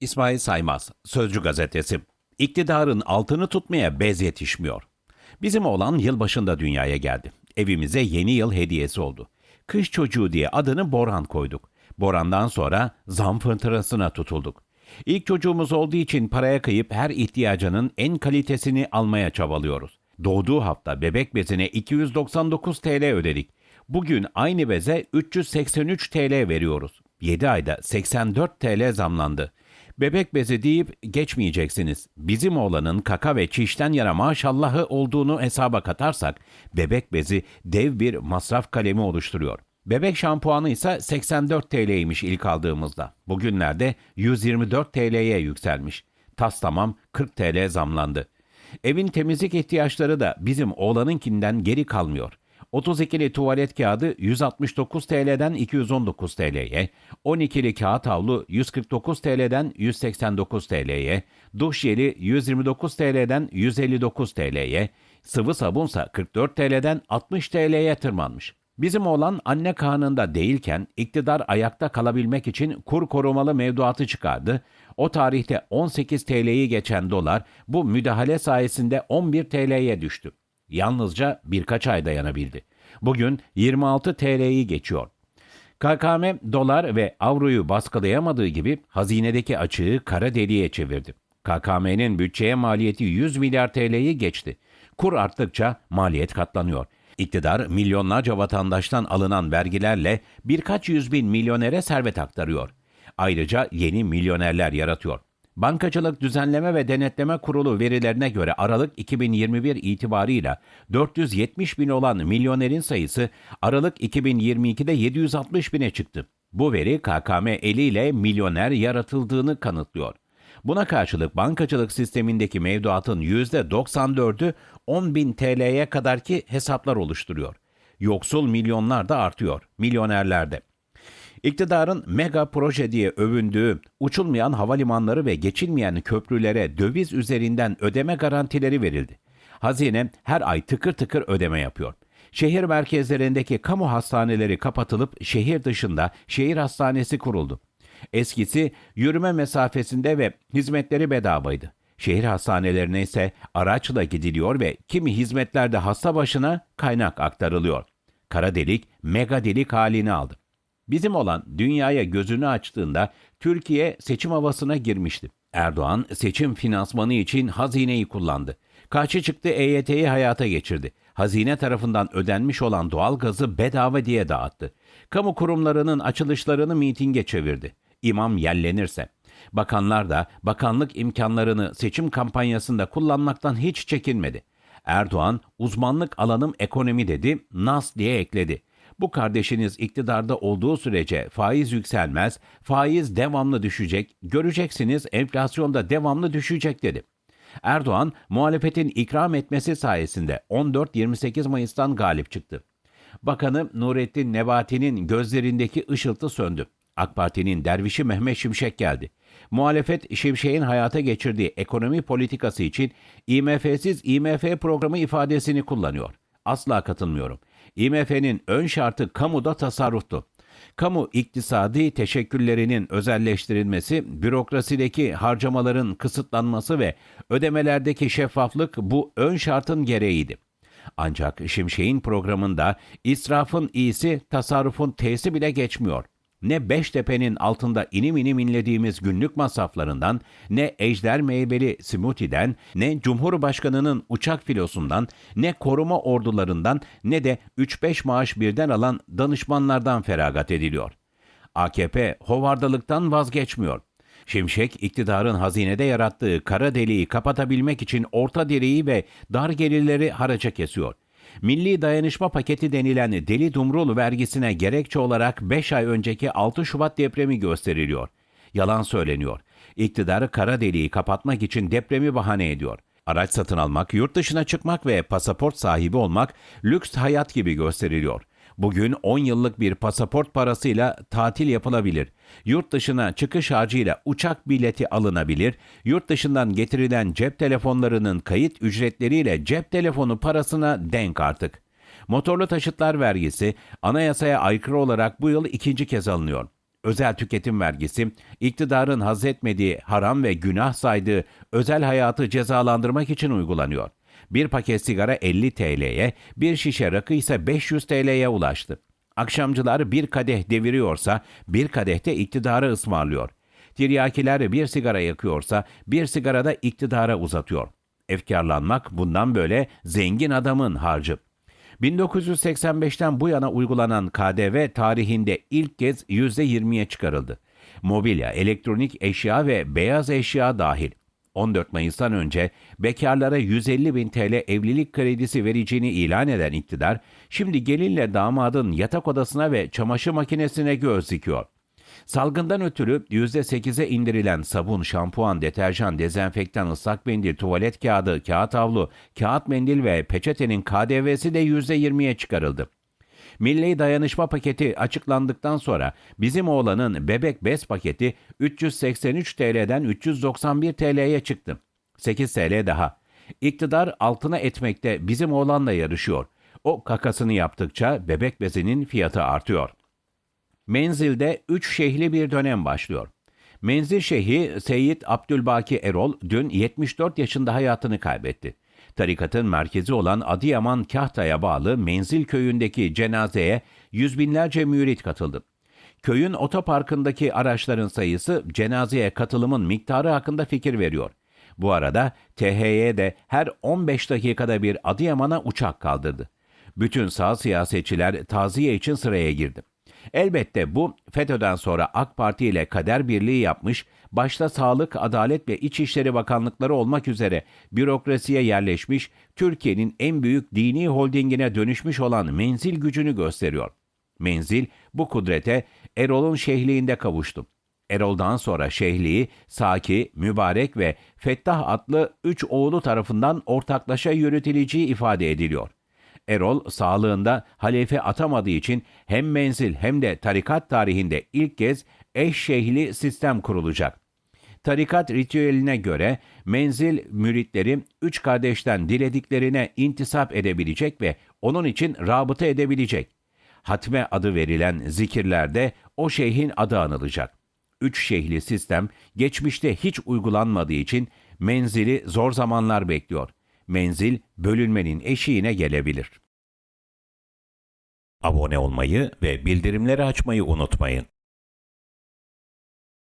İsmail Saymaz, Sözcü Gazetesi. İktidarın altını tutmaya bez yetişmiyor. Bizim oğlan yılbaşında dünyaya geldi. Evimize yeni yıl hediyesi oldu. Kış çocuğu diye adını Boran koyduk. Boran'dan sonra zam fırtınasına tutulduk. İlk çocuğumuz olduğu için paraya kıyıp her ihtiyacının en kalitesini almaya çabalıyoruz. Doğduğu hafta bebek bezine 299 TL ödedik. Bugün aynı beze 383 TL veriyoruz. 7 ayda 84 TL zamlandı. Bebek bezi deyip geçmeyeceksiniz. Bizim oğlanın kaka ve çişten yana maşallahı olduğunu hesaba katarsak bebek bezi dev bir masraf kalemi oluşturuyor. Bebek şampuanı ise 84 TL'ymiş ilk aldığımızda. Bugünlerde 124 TL'ye yükselmiş. Tas tamam 40 TL zamlandı. Evin temizlik ihtiyaçları da bizim oğlanınkinden geri kalmıyor. 32'li tuvalet kağıdı 169 TL'den 219 TL'ye, 12'li kağıt havlu 149 TL'den 189 TL'ye, duş jeli 129 TL'den 159 TL'ye, sıvı sabunsa 44 TL'den 60 TL'ye tırmanmış. Bizim oğlan anne karnında değilken iktidar ayakta kalabilmek için kur korumalı mevduatı çıkardı. O tarihte 18 TL'yi geçen dolar bu müdahale sayesinde 11 TL'ye düştü. Yalnızca birkaç ay dayanabildi. Bugün 26 TL'yi geçiyor. KKM dolar ve avroyu baskılayamadığı gibi hazinedeki açığı kara deliğe çevirdi. KKM'nin bütçeye maliyeti 100 milyar TL'yi geçti. Kur arttıkça maliyet katlanıyor. İktidar milyonlarca vatandaştan alınan vergilerle birkaç yüz bin milyonere servet aktarıyor. Ayrıca yeni milyonerler yaratıyor. Bankacılık Düzenleme ve Denetleme Kurulu verilerine göre Aralık 2021 itibarıyla 470 bin olan milyonerin sayısı Aralık 2022'de 760 bine çıktı. Bu veri KKM eliyle milyoner yaratıldığını kanıtlıyor. Buna karşılık bankacılık sistemindeki mevduatın %94'ü 10 bin TL'ye kadarki hesaplar oluşturuyor. Yoksul milyonlar da artıyor, milyonerlerde. İktidarın mega proje diye övündüğü uçulmayan havalimanları ve geçilmeyen köprülere döviz üzerinden ödeme garantileri verildi. Hazine her ay tıkır tıkır ödeme yapıyor. Şehir merkezlerindeki kamu hastaneleri kapatılıp şehir dışında şehir hastanesi kuruldu. Eskisi yürüme mesafesinde ve hizmetleri bedavaydı. Şehir hastanelerine ise araçla gidiliyor ve kimi hizmetlerde hasta başına kaynak aktarılıyor. Kara delik mega delik halini aldı. Bizim olan dünyaya gözünü açtığında Türkiye seçim havasına girmişti. Erdoğan seçim finansmanı için hazineyi kullandı. Karşı çıktı EYT'yi hayata geçirdi. Hazine tarafından ödenmiş olan doğal gazı bedava diye dağıttı. Kamu kurumlarının açılışlarını mitinge çevirdi. İmam yellenirse. Bakanlar da bakanlık imkanlarını seçim kampanyasında kullanmaktan hiç çekinmedi. Erdoğan uzmanlık alanım ekonomi dedi, nas diye ekledi. Bu kardeşiniz iktidarda olduğu sürece faiz yükselmez, faiz devamlı düşecek, göreceksiniz enflasyonda devamlı düşecek dedi. Erdoğan muhalefetin ikram etmesi sayesinde 14-28 Mayıs'tan galip çıktı. Bakanı Nurettin Nebati'nin gözlerindeki ışıltı söndü. AK Parti'nin dervişi Mehmet Şimşek geldi. Muhalefet Şimşek'in hayata geçirdiği ekonomi politikası için IMF'siz IMF programı ifadesini kullanıyor. Asla katılmıyorum. IMF'nin ön şartı kamuda tasarruftu. Kamu iktisadi teşekküllerinin özelleştirilmesi, bürokrasideki harcamaların kısıtlanması ve ödemelerdeki şeffaflık bu ön şartın gereğiydi. Ancak Şimşek'in programında israfın iyisi, tasarrufun t'si bile geçmiyor ne Beştepe'nin altında inim inim inlediğimiz günlük masraflarından, ne ejder meyveli smoothie'den, ne Cumhurbaşkanı'nın uçak filosundan, ne koruma ordularından, ne de 3-5 maaş birden alan danışmanlardan feragat ediliyor. AKP hovardalıktan vazgeçmiyor. Şimşek, iktidarın hazinede yarattığı kara deliği kapatabilmek için orta direği ve dar gelirleri haraca kesiyor.'' Milli Dayanışma Paketi denilen Deli Dumrul vergisine gerekçe olarak 5 ay önceki 6 Şubat depremi gösteriliyor. Yalan söyleniyor. İktidarı kara deliği kapatmak için depremi bahane ediyor. Araç satın almak, yurt dışına çıkmak ve pasaport sahibi olmak lüks hayat gibi gösteriliyor. Bugün 10 yıllık bir pasaport parasıyla tatil yapılabilir. Yurt dışına çıkış harcıyla uçak bileti alınabilir. Yurt dışından getirilen cep telefonlarının kayıt ücretleriyle cep telefonu parasına denk artık. Motorlu taşıtlar vergisi anayasaya aykırı olarak bu yıl ikinci kez alınıyor. Özel tüketim vergisi, iktidarın haz etmediği, haram ve günah saydığı özel hayatı cezalandırmak için uygulanıyor. Bir paket sigara 50 TL'ye, bir şişe rakı ise 500 TL'ye ulaştı. Akşamcılar bir kadeh deviriyorsa bir kadehte iktidarı ısmarlıyor. Tiryakiler bir sigara yakıyorsa bir sigarada iktidara uzatıyor. Efkarlanmak bundan böyle zengin adamın harcı. 1985'ten bu yana uygulanan KDV tarihinde ilk kez %20'ye çıkarıldı. Mobilya, elektronik eşya ve beyaz eşya dahil. 14 Mayıs'tan önce bekarlara 150 bin TL evlilik kredisi vereceğini ilan eden iktidar, şimdi gelinle damadın yatak odasına ve çamaşır makinesine göz dikiyor. Salgından ötürü %8'e indirilen sabun, şampuan, deterjan, dezenfektan, ıslak mendil, tuvalet kağıdı, kağıt havlu, kağıt mendil ve peçetenin KDV'si de %20'ye çıkarıldı. Milli Dayanışma Paketi açıklandıktan sonra bizim oğlanın bebek bez paketi 383 TL'den 391 TL'ye çıktı. 8 TL daha. İktidar altına etmekte bizim oğlanla yarışıyor. O kakasını yaptıkça bebek bezinin fiyatı artıyor. Menzil'de 3 şehli bir dönem başlıyor. Menzil Şeyhi Seyyid Abdülbaki Erol dün 74 yaşında hayatını kaybetti. Tarikatın merkezi olan Adıyaman Kahta'ya bağlı Menzil köyündeki cenazeye yüz binlerce mürit katıldı. Köyün otoparkındaki araçların sayısı cenazeye katılımın miktarı hakkında fikir veriyor. Bu arada THY de her 15 dakikada bir Adıyaman'a uçak kaldırdı. Bütün sağ siyasetçiler taziye için sıraya girdi. Elbette bu FETÖ'den sonra AK Parti ile kader birliği yapmış, başta Sağlık, Adalet ve İçişleri Bakanlıkları olmak üzere bürokrasiye yerleşmiş, Türkiye'nin en büyük dini holdingine dönüşmüş olan menzil gücünü gösteriyor. Menzil bu kudrete Erol'un şehliğinde kavuştu. Erol'dan sonra şehliği Saki, Mübarek ve Fettah adlı üç oğlu tarafından ortaklaşa yönetileceği ifade ediliyor. Erol sağlığında halefe atamadığı için hem menzil hem de tarikat tarihinde ilk kez eş şeyhli sistem kurulacak. Tarikat ritüeline göre menzil müritleri üç kardeşten dilediklerine intisap edebilecek ve onun için rabıta edebilecek. Hatme adı verilen zikirlerde o şeyhin adı anılacak. Üç şeyhli sistem geçmişte hiç uygulanmadığı için menzili zor zamanlar bekliyor. Menzil bölünmenin eşiğine gelebilir. Abone olmayı ve bildirimleri açmayı unutmayın.